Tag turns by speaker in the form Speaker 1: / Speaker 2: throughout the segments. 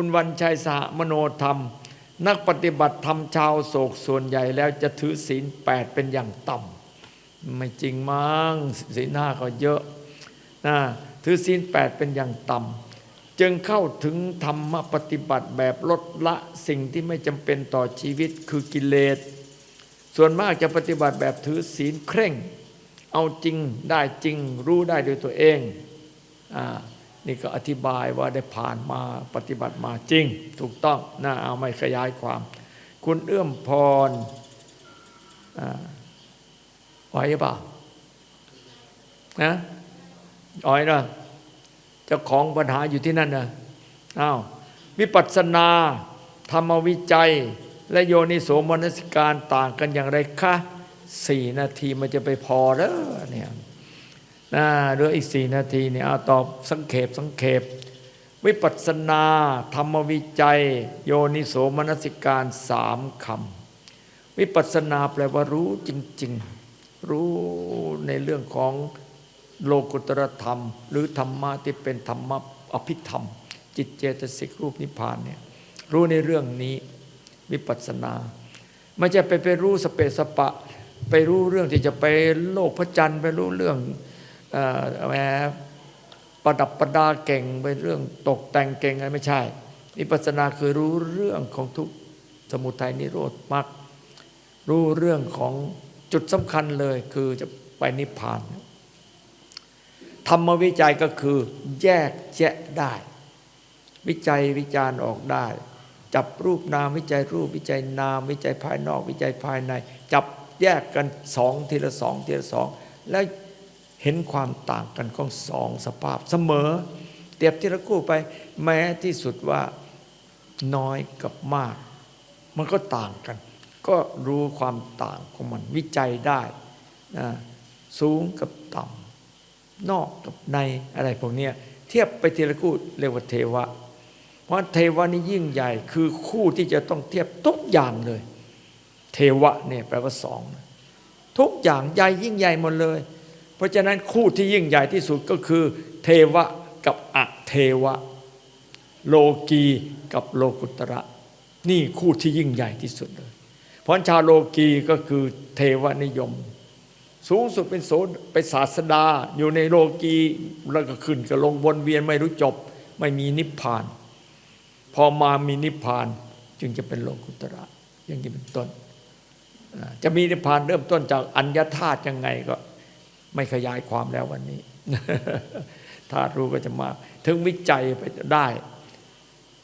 Speaker 1: คุณวันชัยสหมโนธรรม นักปฏิบัติธรรมชาวโศกส่วนใหญ่แล้วจะถือศีลแปดเป็นอย่างต่ำไม่จริงมั้งศีลห้าก็เยอะนะถือศีลแปดเป็นอย่างต่ำจึงเข้าถึงธรรมปฏิบัติแบบลดละสิ่งที่ไม่จำเป็นต่อชีวิตคือกิเลส ส่วนมากจะปฏิบัติแบบถือศีลเคร่ง เอาจริงได้จริงรู้ได้โดยตัวเองอ่า นี่ก็อธิบายว่าได้ผ่านมาปฏิบัติมาจริง ถูกต้องน่าเอาไม่ขยายความ คุณเอื้อมพรอ่าไหวหรือเปล่านะอ๋อยนะเจ้าของปัญหาอยู่ที่นั่นนะอ้าววิปัสสนา ธรรมวิจัย และโยนิโสมนสิการต่างกันอย่างไรคะสี่นาทีมันจะไปพอแล้วเนี่ย นะเหลืออีกสี่นาทีเนี่ยเอาตอบสังเขปสังเขปวิปัสสนา ธรรมวิจัย โยนิโสมนสิการสามคำวิปัสสนาแปลว่ารู้จริง ๆ รู้ในเรื่องของโลกุตรธรรม หรือธรรมะที่เป็นธรรมะอภิธรรม จิตเจตสิกรูปนิพพานเนี่ยรู้ในเรื่องนี้วิปัสสนาไม่ใช่ไปไปรู้สเปสปะ ไปรู้เรื่องที่จะไปโลกพระจันทร์ไปรู้เรื่อง แหมประดับประดาเก่งไปเรื่องตกแต่งเก่งอะไรไม่ใช่วิปัสสนาคือรู้เรื่องของทุกสมุทัยนิโรธมรรครู้เรื่องของจุดสำคัญเลยคือจะไปนิพพาน ธรรมวิจัยก็คือแยกแยะได้ วิจัยวิจารณ์ออกได้ จับรูปนามวิจัยรูปวิจัยนาม วิจัยภายนอกวิจัยภายใน จับแยกกันสองทีละสองทีละสองแล้ว เห็นความต่างกันของสองสภาพเสมอเปรียบทีละคู่ไป แม้ที่สุดว่าน้อยกับมาก มันก็ต่างกัน ก็รู้ความต่างของมันวิจัยได้นะสูงกับต่ำนอกกับในอะไรพวกนี้เทียบไปทีละคู่เรียกว่าเทวะ เพราะเทวะนี่ยิ่งใหญ่คือคู่ที่จะต้องเทียบทุกอย่างเลย เทวะเนี่ยแปลว่าสองทุกอย่างใหญ่ยิ่งใหญ่หมดเลย เพราะฉะนั้นคู่ที่ยิ่งใหญ่ที่สุดก็คือ เทวะกับอะเทวะ โลกีกับโลกุตระ นี่คู่ที่ยิ่งใหญ่ที่สุดเลยเพราะชาวโลกีก็คือเทวนิยม สูงสุดเป็นโสเป็นศาสดา อยู่ในโลกีแล้วก็ขึ้นก็ลงวนเวียนไม่รู้จบ ไม่มีนิพพาน พอมามีนิพพานจึงจะเป็นโลกุตระอย่างนี้เป็นต้น จะมีนิพพานเริ่มต้นจากอัญญาธาตุยังไงก็ ไม่ขยายความแล้ววันนี้ธาตุรู้ก็จะมาถึงวิจัยไปได้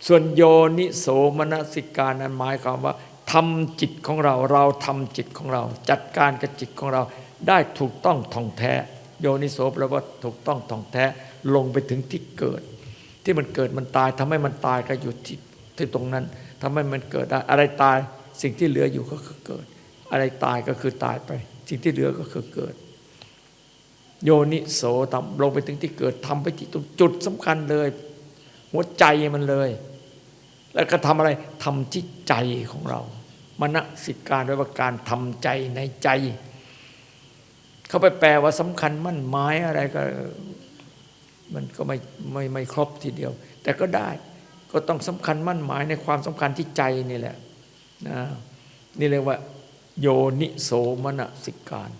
Speaker 1: ส่วนโยนิโสมนสิการนั้นหมายความว่าทำจิตของเราเราทำจิตของเรา จัดการกับจิตของเราได้ถูกต้องท่องแท้ โยนิโสแปลว่าถูกต้องท่องแท้ลงไปถึงที่เกิด ที่มันเกิดมันตายทำให้มันตายก็อยู่ที่ที่ตรงนั้นทำให้มันเกิดได้อะไรตายสิ่งที่เหลืออยู่ก็คือเกิด อะไรตายก็คือตายไป สิ่งที่เหลือก็คือเกิด โยนิโสทำลงไปถึงที่เกิดทำไปที่จุดสำคัญเลย หัวใจมันเลย แล้วก็ทำอะไรทำที่ใจของเรามณสิการแปลว่าการทำใจในใจ เขาไปแปลว่าสำคัญมั่นหมายอะไรก็ มันก็ไม่ไม่ไม่ครบทีเดียว แต่ก็ได้ก็ต้องสำคัญมั่นหมายในความสำคัญที่ใจนี่แหละนะนี่เรียกว่า โยนิโสมนสิการ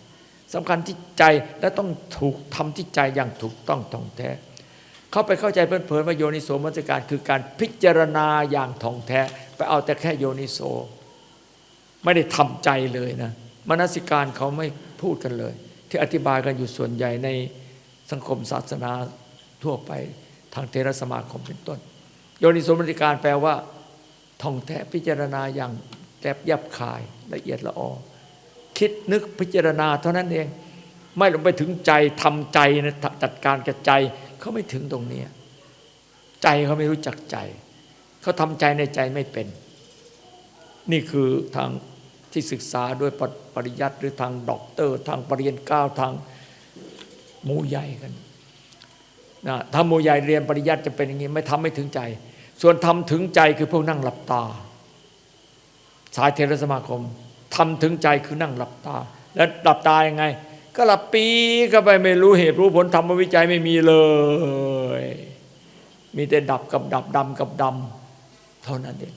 Speaker 1: สำคัญที่ใจและต้องถูกทำที่ใจอย่างถูกต้องท่องแท้ เขาไปเข้าใจเพลินๆว่าโยนิโสมนสิการ คือการพิจารณาอย่างท่องแท้ ไปเอาแต่แค่โยนิโส ไม่ได้ทำใจเลยนะมนสิการเขาไม่พูดกันเลย ที่อธิบายกันอยู่ส่วนใหญ่ในสังคมศาสนาทั่วไปทางเทรสมาคมเป็นต้น โยนิโสมนสิการแปลว่าท่องแท้พิจารณาอย่างแทบยับคายละเอียดละออ คิดนึกพิจารณาเท่านั้นเอง ไม่ลงไปถึงใจทำใจนะจัดการกับใจเขาไม่ถึงตรงนี้ ใจเขาไม่รู้จักใจ เขาทำใจในใจไม่เป็น นี่คือทางที่ศึกษาด้วยปริยัติหรือทางด็อกเตอร์ ทางปรริญญาเก้าทางหมูใหญ่กันนะถ้าหมูใหญ่เรียนปริยัติจะเป็นอย่างนี้ ไม่ทำไม่ถึงใจ ส่วนทำถึงใจคือพวกนั่งหลับตา สายเทรสมาคม ทำถึงใจคือนั่งหลับตา แล้วหลับตายังไง ก็หลับปีก็ไปไม่รู้เหตุรู้ผลทำวิจัยไม่มีเลย มีแต่ดับกับดับดำกับดำเท่านั้นเอง